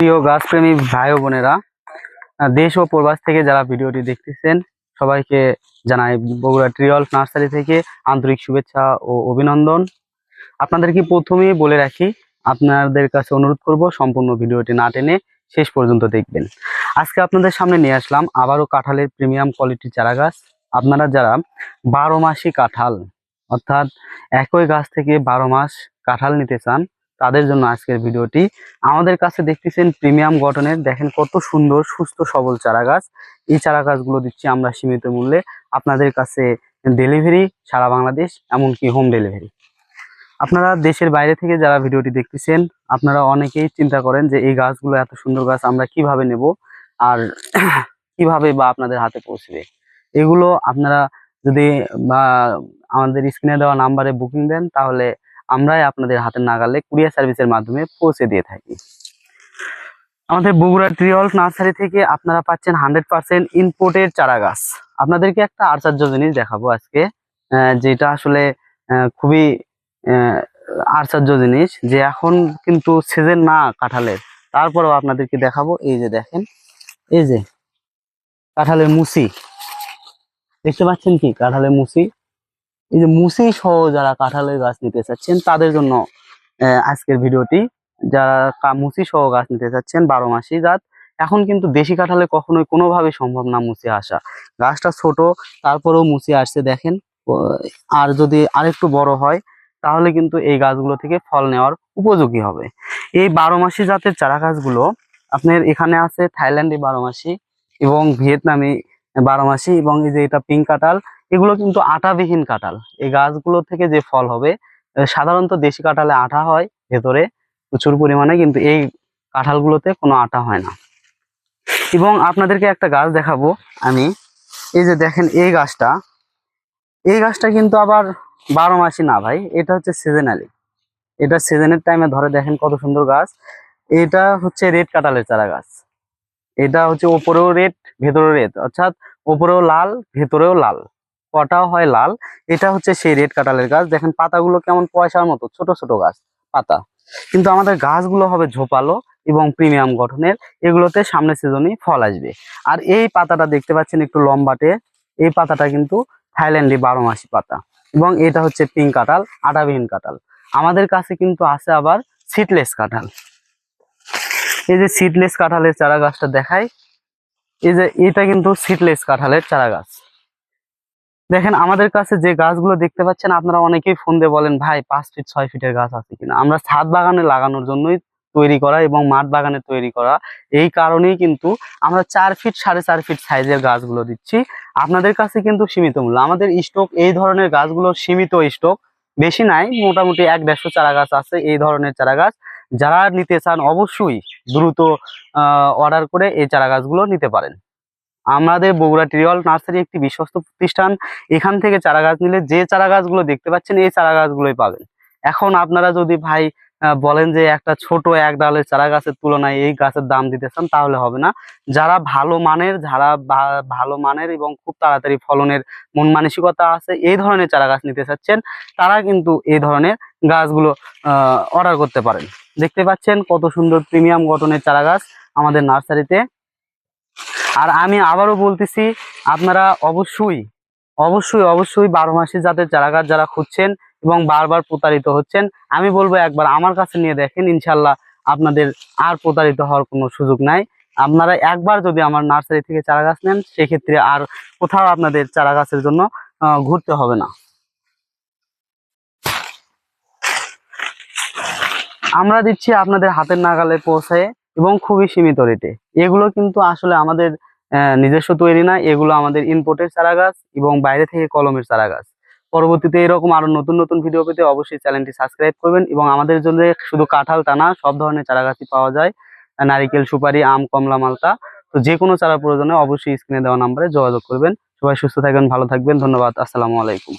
প্রিয় গাছপ্রেমী ভাই বোনেরা দেশ ও প্রবাস থেকে যারা ভিডিওটি দেখতেছেন, সবাইকে জানাই বগুড়া ট্রিয়ল নার্সারি থেকে আন্তরিক শুভেচ্ছা ও অভিনন্দন। আপনাদেরকে প্রথমেই বলে রাখি, আপনাদের কাছে অনুরোধ করব সম্পূর্ণ ভিডিওটি না টেনে শেষ পর্যন্ত দেখবেন। আজকে আপনাদের সামনে নিয়ে আসলাম আবারও কাঁঠালের প্রিমিয়াম কোয়ালিটির চারা গাছ। আপনারা যারা বারো মাসি কাঁঠাল, অর্থাৎ একই গাছ থেকে বারো মাস কাঁঠাল নিতে চান তাদের জন্য আজকের ভিডিওটি। আমাদের কাছে দেখতেছেন প্রিমিয়াম গঠনের, দেখেন কত সুন্দর, সুস্থ, সবল চারা গাছ এই চারা গাছগুলো দিচ্ছি আমরা সীমিত মূল্যে। আপনাদের কাছে ডেলিভারি সারা বাংলাদেশ, এমনকি হোম ডেলিভারি আপনারা দেশের বাইরে থেকে যারা ভিডিওটি দেখতেছেন, আপনারা অনেকেই চিন্তা করেন যে এই গাছগুলো এত সুন্দর গাছ, আমরা কীভাবে নেব আর কীভাবে বা আপনাদের হাতে পৌঁছবে। এগুলো আপনারা যদি বা আমাদের স্ক্রিনে দেওয়া নাম্বারে বুকিং দেন, তাহলে আমরাই আপনাদের হাতের নাগালে কুরিয়ার সার্ভিসের মাধ্যমে পৌঁছে দিয়ে থাকি। আমাদের বগুড়া ট্রিয়ল নার্সারি থেকে আপনারা পাচ্ছেন হান্ড্রেড পার্সেন্ট ইম্পোর্টের চারা গাছ আপনাদেরকে একটা আশ্চর্য জিনিস দেখাবো আজকে যেটা আসলে খুবই আশ্চর্য জিনিস যে এখন কিন্তু সিজন না কাঁঠালের তারপরেও আপনাদেরকে দেখাবো, এই যে দেখেন, এই যে কাঁঠালের মুসি। দেখতে পাচ্ছেন কি? কাঁঠালের মুসি। এই যে মুসি সহ যারা কাঁঠালের গাছ নিতে চাচ্ছেন, তাদের জন্য আজকের ভিডিওটি। যারা মুসি সহ গাছ নিতে চাচ্ছেন, বারো মাসি জাত, এখন কিন্তু দেশি কাঁঠালে কখনোই কোনোভাবে সম্ভব না মুসি আসা। গাছটা ছোট, তারপরেও মুসি আসছে দেখেন আর যদি আরেকটু বড় হয়, তাহলে কিন্তু এই গাছগুলো থেকে ফল নেওয়ার উপযোগী হবে। এই বারো মাসি জাতের চারা গাছগুলো, আপনার এখানে আছে থাইল্যান্ডি বারো মাসি এবং ভিয়েতনামি বারো মাসি এবং এই যে এটা পিঙ্ক কাঁঠাল এগুলো কিন্তু আটাবিহীন কাঁঠাল। এই গাছগুলো থেকে যে ফল হবে সাধারণত দেশি কাঁঠালে আঠা হয়, ভেতরে প্রচুর পরিমাণে, কিন্তু এই কাঁঠালগুলোতে কোনো আটা হয় না। এবং আপনাদেরকে একটা গাছ দেখাবো আমি। এই যে দেখেন এই গাছটা। এই গাছটা কিন্তু আবার বারো মাসই না ভাই, এটা হচ্ছে সিজনালি এটা সিজনের টাইমে ধরে দেখেন কত সুন্দর গাছ। এটা হচ্ছে রেড কাঁঠালের চারা গাছ। এটা হচ্ছে ওপরেও রেড, ভেতরেও রেড। অর্থাৎ ওপরেও লাল, ভেতরেও লাল। কটাও হয় লাল। এটা হচ্ছে সেই রেড কাঁঠালের গাছ। দেখেন পাতাগুলো কেমন পয়সার মতো, ছোট ছোট গাছ, পাতা। কিন্তু আমাদের গাছগুলো হবে ঝোপালো এবং প্রিমিয়াম গঠনের। এগুলোতে সামনে সিজনই ফল আসবে। আর এই পাতাটা দেখতে পাচ্ছেন একটু লম্বাটে। এই পাতাটা কিন্তু থাইল্যান্ডি বারো মাসি পাতা। এবং এটা হচ্ছে পিঙ্ক কাঁঠাল, আটাবিহীন কাঁঠাল। আমাদের কাছে কিন্তু আছে আবার সিটলেস কাঁঠাল। এই যে সিটলেস কাঁঠালের চারা গাছটা দেখায় এই যে, এটা কিন্তু সিটলেস কাঁঠালের চারা গাছ। দেখেন, আমাদের কাছে যে গাছগুলো দেখতে পাচ্ছেন, আপনারা অনেকেই ফোন দিয়ে বলেন, ভাই, পাঁচ ফিট ছয় ফিটের গাছ আছে কিনা? আমরা ছাদ বাগানে লাগানোর জন্যই তৈরি করা এবং মাঠ বাগানে তৈরি করা, এই কারণেই কিন্তু আমরা চার ফিট সাড়ে চার ফিট সাইজের গাছগুলো দিচ্ছি। আপনাদের কাছে কিন্তু সীমিত মূল্য। আমাদের স্টক এই ধরনের গাছগুলো সীমিত স্টক বেশি নাই, মোটামুটি এক দেড়শো চারা গাছ আছে এই ধরনের চারা গাছ। যারা নিতে চান, অবশ্যই দ্রুত অর্ডার করে এই চারা গাছগুলো নিতে পারেন। আমাদের বগুড়া ট্রিয়ল নার্সারি একটি বিশ্বস্ত প্রতিষ্ঠান। এখান থেকে চারা গাছ নিলে যে চারা গাছগুলো দেখতে পাচ্ছেন, এই চারা গাছগুলোই পাবেন। এখন আপনারা যদি ভাই বলেন যে একটা ছোট এক ডালের চারা গাছের তুলনায় এই গাছের দাম দিতে চান, তাহলে হবে না। যারা ভালো মানের, যারা ভালো মানের এবং খুব তাড়াতাড়ি ফলনের মন মানসিকতা আছে, এই ধরনের চারা গাছ নিতে চাচ্ছেন, তারা কিন্তু এই ধরনের গাছগুলো অর্ডার করতে পারেন। দেখতে পাচ্ছেন কত সুন্দর প্রিমিয়াম গঠনের চারা গাছ আমাদের নার্সারিতে। আর আমি আবারও বলতেছি, আপনারা অবশ্যই অবশ্যই অবশ্যই বারো মাসে জাতের চারা গাছ যারা খুঁজছেন এবং বারবার প্রতারিত হচ্ছেন, আমি বলব একবার আমার কাছে নিয়ে দেখেন, ইনশাল্লাহ আপনাদের আর প্রতারিত হওয়ার কোনো সুযোগ নাই। আপনারা একবার যদি আমার নার্সারি থেকে চারা গাছ নেন, সেক্ষেত্রে আর কোথাও আপনাদের চারা গাছের জন্য ঘুরতে হবে না। আমরা দিচ্ছি আপনাদের হাতের নাগালে পৌঁছায় এবং খুবই সীমিত রেটে এগুলো কিন্তু আসলে আমাদের নিজস্ব তৈরি না, এগুলো আমাদের ইম্পোর্টের চারা গাছ এবং বাইরে থেকে কলমের চারা গাছ পরবর্তীতে এরকম আরও নতুন নতুন ভিডিও পেতে অবশ্যই চ্যানেলটি সাবস্ক্রাইব করবেন এবং আমাদের জন্য শুধু কাঁঠাল টানা সব ধরনের চারা গাছই পাওয়া যায়। নারিকেল, সুপারি, আম, কমলা, মালতা। তো যে কোনো চারা প্রয়োজনে অবশ্যই স্ক্রিনে দেওয়া নাম্বারে যোগাযোগ করবেন। সবাই সুস্থ থাকবেন, ভালো থাকবেন। ধন্যবাদ। আসসালামু আলাইকুম।